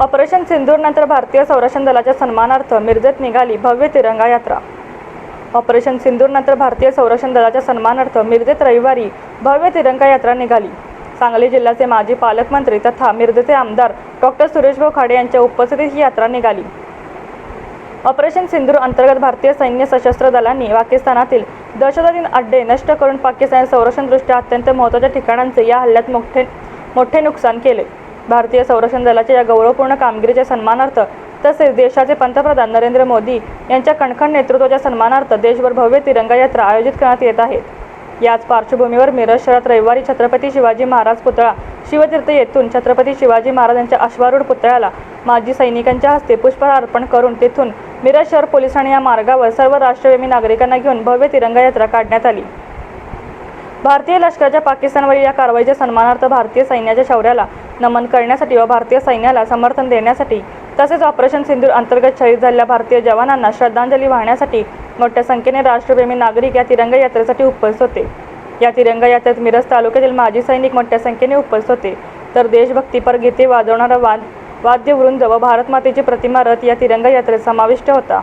Operation सिंदूरनंतर भारतीय संरक्षण दलाच्या सन्मानार्थ मिरजेत निघाली भव्य तिरंगा यात्रा. ऑपरेशन सिंदूरनंतर भारतीय संरक्षण दलाच्या सन्मानार्थ मिरजेत रविवारी भव्य तिरंगा यात्रा निघाली. सांगली जिल्ह्याचे माजी पालकमंत्री तथा मिरजेचे आमदार डॉक्टर सुरेशभाऊ खाडे यांच्या उपस्थितीत ही यात्रा निघाली. ऑपरेशन सिंदूर अंतर्गत भारतीय सैन्य सशस्त्र दलांनी पाकिस्तानातील दहशतवादी अड्डे नष्ट करून पाकिस्तानी संरक्षणदृष्ट्या अत्यंत महत्त्वाच्या ठिकाणांचे या हल्ल्यात मोठे मोठे नुकसान केले. भारतीय संरक्षण दलाच्या या गौरवपूर्ण कामगिरीच्या सन्मानार्थ तसेच देशाचे पंतप्रधान नरेंद्र मोदी यांच्या कणखण नेतृत्वाच्या सन्मानार्थ देशभर भव्य तिरंगा यात्रा आयोजित करण्यात येत आहेत. याच पार्श्वभूमीवर मिरज शहरात रविवारी छत्रपती शिवाजी महाराज पुतळा शिवतीर्थ येथून छत्रपती शिवाजी महाराज यांच्या अश्वारूढ पुतळ्याला माजी सैनिकांच्या हस्ते पुष्पहार अर्पण करून तेथून मिरज शहर पोलिसांनी या मार्गावर सर्व राष्ट्रप्रेमी नागरिकांना घेऊन भव्य तिरंगा यात्रा काढण्यात आली. भारतीय लष्कराच्या पाकिस्तानवरील या कारवाईच्या सन्मानार्थ भारतीय सैन्याच्या शौर्याला नमन करण्यासाठी व भारतीय सैन्याला समर्थन देण्यासाठी तसेच ऑपरेशन सिंधूर अंतर्गत शहीद झालेल्या भारतीय जवानांना श्रद्धांजली वाहण्यासाठी मोठ्या संख्येने राष्ट्रप्रेमी नागरिक या तिरंगा यात्रेसाठी उपस्थित होते. या तिरंगा यात्रेत मिरज तालुक्यातील माजी सैनिक मोठ्या संख्येने उपस्थित होते. तर देशभक्तीपर गीते वाजवणारा वाद वाद्यवृंद व भारतमातेची प्रतिमा रथ या तिरंगा यात्रेत समाविष्ट होता.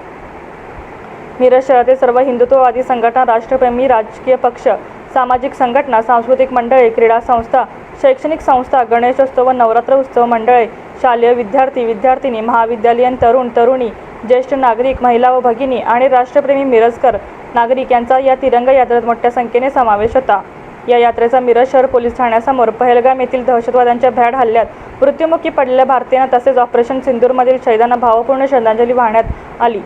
मिरज शहरातील सर्व हिंदुत्ववादी संघटना राष्ट्रप्रेमी राजकीय पक्ष सामाजिक संघटना सांस्कृतिक मंडळे क्रीडा संस्था शैक्षणिक संस्था गणेशोत्सव व नवरात्र उत्सव मंडळे शालेय विद्यार्थी विद्यार्थिनी महाविद्यालयीन तरुण तरुणी ज्येष्ठ नागरिक महिला व भगिनी आणि राष्ट्रप्रेमी मिरजकर नागरिक यांचा या तिरंगा यात्रेत मोठ्या संख्येने समावेश होता. या यात्रेचा मिरज शहर पोलीस ठाण्यासमोर पहलगाम येथील दहशतवाद्यांच्या भ्याड हल्ल्यात मृत्युमुखी पडलेल्या भारतीयांना तसेच ऑपरेशन सिंदूरमधील शहीदांना भावपूर्ण श्रद्धांजली वाहण्यात आली.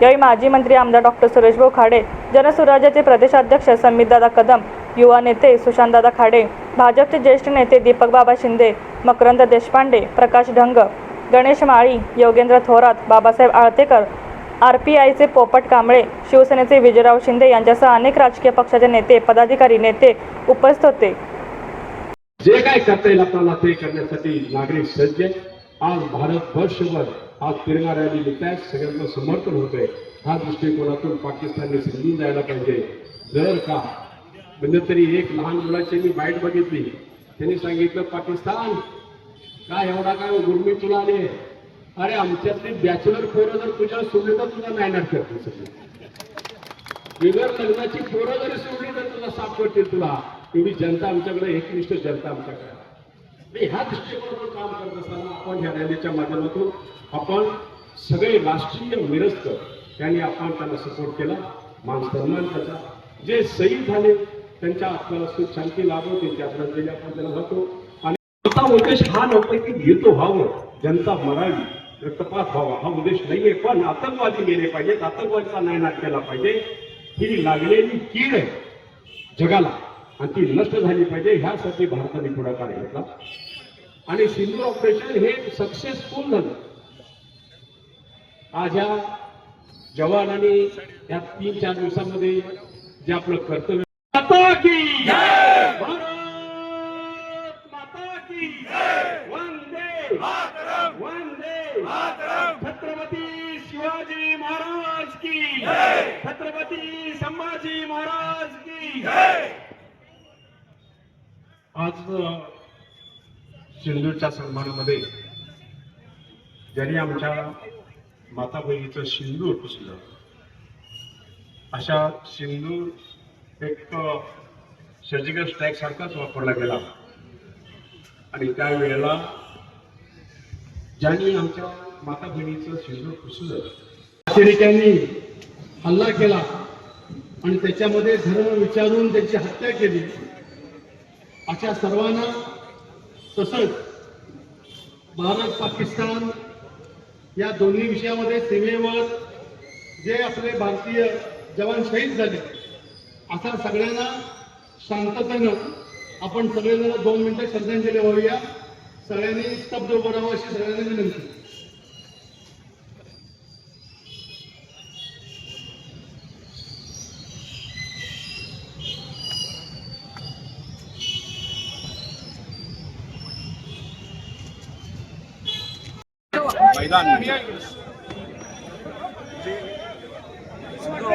यावेळी माजी मंत्री आमदार डॉक्टर सुरेशभाऊ खाडे जनसुराज्याचे प्रदेशाध्यक्ष संमितदादा कदम युवा नेते सुशांतदादा खाडे भाजपचे ज्येष्ठ नेते दीपकबाबा शिंदे मकरंद देशपांडे प्रकाश ढंग गणेश माळी योगेंद्र थोरात बाबासाहेब आळतेकर आर पी आयचे पोपट कांबळे शिवसेनेचे विजयराव शिंदे यांच्यासह अनेक राजकीय पक्षाचे नेते पदाधिकारी नेते उपस्थित होते. जे काय करता येईल आपल्याला ते करण्यासाठी नागरिक सज्ज आज भारत वर्षभर आज तिरंगा रॅली निघत आहे. सगळ्यांना समर्थन होत आहे. ह्या दृष्टिकोनातून पाकिस्तानने समजून जायला पाहिजे. जर का म्हणजे तरी एक लहान मुलाची मी बाईट बघितली. त्यांनी सांगितलं पाकिस्तान काय एवढा काय गुरमी तुला आले अरे आमच्यातली बॅचलर पोरं जर तुझ्या सोडली तर तुला मॅनर करते सगळी. बिगर लग्नाची पोरं जरी सोडली तर तुला साफ करतील तुला. एवढी जनता आमच्याकडे एकनिष्ठ जनता आमच्याकडे मी ह्या दृष्टिकोनातून काम करत असताना आपण ह्या रॅलीच्या माध्यमातून आपण सगळे राष्ट्रीय विरस्त त्यांनी आपण त्यांना सपोर्ट केला. मान सन्मान त्याचा. जे सही झाले त्यांच्या आत्म्याला सुख शांती लाभो त्यांच्या आदरांजली आपण त्याला जातो आणि आता उद्देश हा नव्हता की व्हावं जनता मरावी रक्तपात व्हावा. हा उद्देश नाहीये पण आतंकवादी गेले पाहिजेत. आतंकवादीचा नायनाट केला पाहिजे. ही लागलेली कीड आहे जगाला आणि ती नष्ट झाली पाहिजे. ह्यासाठी भारताने पुढाकार घेतला. आणि सिंधू ऑपरेशन हे सक्सेसफुल झालं. आज ह्या जवानांनी या तीन चार दिवसांमध्ये जे आपलं कर्तव्य माता की भारत माता की वंदे वंदे छत्रपती शिवाजी महाराज की छत्रपती संभाजी महाराज की आज अ, सिंधूरच्या सन्मानामध्ये ज्यांनी आमच्या माता बहिणीचं सिंदूर पुसलं अशा सिंदूर एक सर्जिकल स्ट्राईक सारखाच वापरला गेला. आणि त्यावेळेला ज्यांनी आमच्या माता बहिणीचं सिंदूर पुसलं अतिरेक्यांनी हल्ला केला आणि त्याच्यामध्ये धर्म विचारून त्यांची हत्या केली अशा सर्वांना तसंच भारत पाकिस्तान या दोन्ही विषयामध्ये सीमेवर जे आपले भारतीय जवान शहीद झाले असा सगळ्यांना शांततेनं आपण सगळेजण दोन मिनिटं श्रद्धांजली वाहूया. सगळ्यांनी स्तब्ध उभं राहावं अशी सगळ्यांनी विनंती. मैदान जे।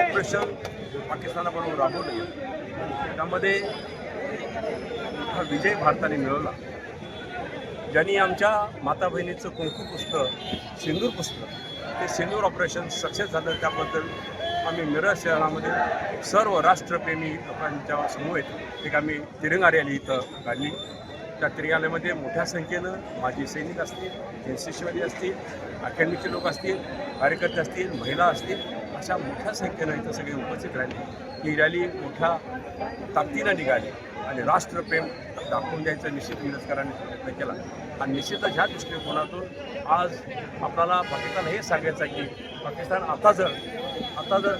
ऑपरेशन। पाकिस्तानाबरोबर राबवलं त्यामध्ये हा विजय भारताने मिळवला. ज्यांनी आमच्या माता बहिणीचं कुंकू पुस्तक सिंदूर पुस्तक ते सिंदूर ऑपरेशन सक्सेस झालं त्याबद्दल आम्ही मिरज शहरामध्ये सर्व राष्ट्रप्रेमी लोकांच्या समूहेत एक आम्ही तिरंगा रॅली इथं काढली. त्या तिरंगाल्यामध्ये मोठ्या संख्येनं माजी सैनिक असतील एन सी सीवाले असतील अकॅडमीचे लोक असतील कार्यकर्ते असतील महिला असतील अशा मोठ्या संख्येनं इथं सगळे उपस्थित राहिले. ही रॅली मोठ्या ताकदीनं निघाली आणि राष्ट्रप्रेम दाखवून द्यायचा निश्चित मिरजकरांनी प्रयत्न केला. आणि निश्चितच ह्या दृष्टिकोनातून आज आपल्याला पाकिस्तान हे सांगायचं आहे की पाकिस्तान आता जर आता जर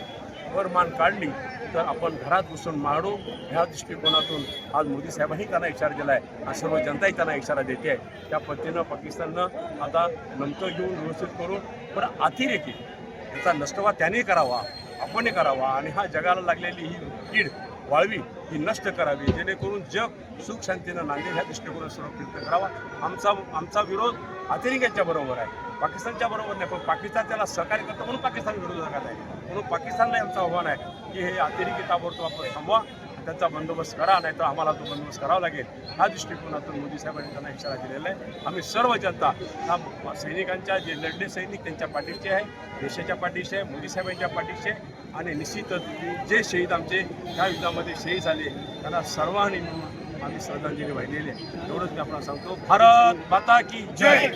वर मान काढली तर आपण घरात बसून मारू. ह्या दृष्टिकोनातून आज मोदी साहेबांनी त्यांना इशारा दिला आहे आणि सर्व जनताही त्यांना इशारा देते आहे त्या पद्धतीनं पाकिस्ताननं आता नंतर घेऊन व्यवस्थित करून पण अतिरेकी याचा नष्टवा त्याने करावा आपणही करावा आणि हा जगाला लागलेली ही कीड वाळवी ही नष्ट करावी जेणेकरून जग सुख शांतीनं नांदेल ह्या दृष्टिकोनात सर्व प्रयत्न करावा. आमचा आमचा विरोध अतिरेक्यांच्या बरोबर आहे. पाकिस्तानच्या बरोबर नाही पण पाकिस्तान त्याला सहकार्य करतं म्हणून पाकिस्तान विरोधात आहे. म्हणून पाकिस्तानला आमचं आव्हान आहे की हे अतिरेकी ताबडतोब आपण थांबवा. त्यांचा बंदोबस्त करा नाही तर आम्हाला तो बंदोबस्त करावा लागेल. ह्या दृष्टिकोनातून मोदी साहेबांनी त्यांना इशारा दिलेला आहे. आम्ही सर्व जनता हा सैनिकांच्या जे लढले सैनिक त्यांच्या पाठीचे आहे देशाच्या पाठीशी आहे मोदी साहेबांच्या पाठीचे आणि निश्चितच जे शहीद आमचे ह्या युद्धामध्ये शहीद झाले त्यांना सर्वांनी आम्ही श्रद्धांजली वाहिलेली आहे. एवढंच मी आपल्याला सांगतो. भारत माता की जय!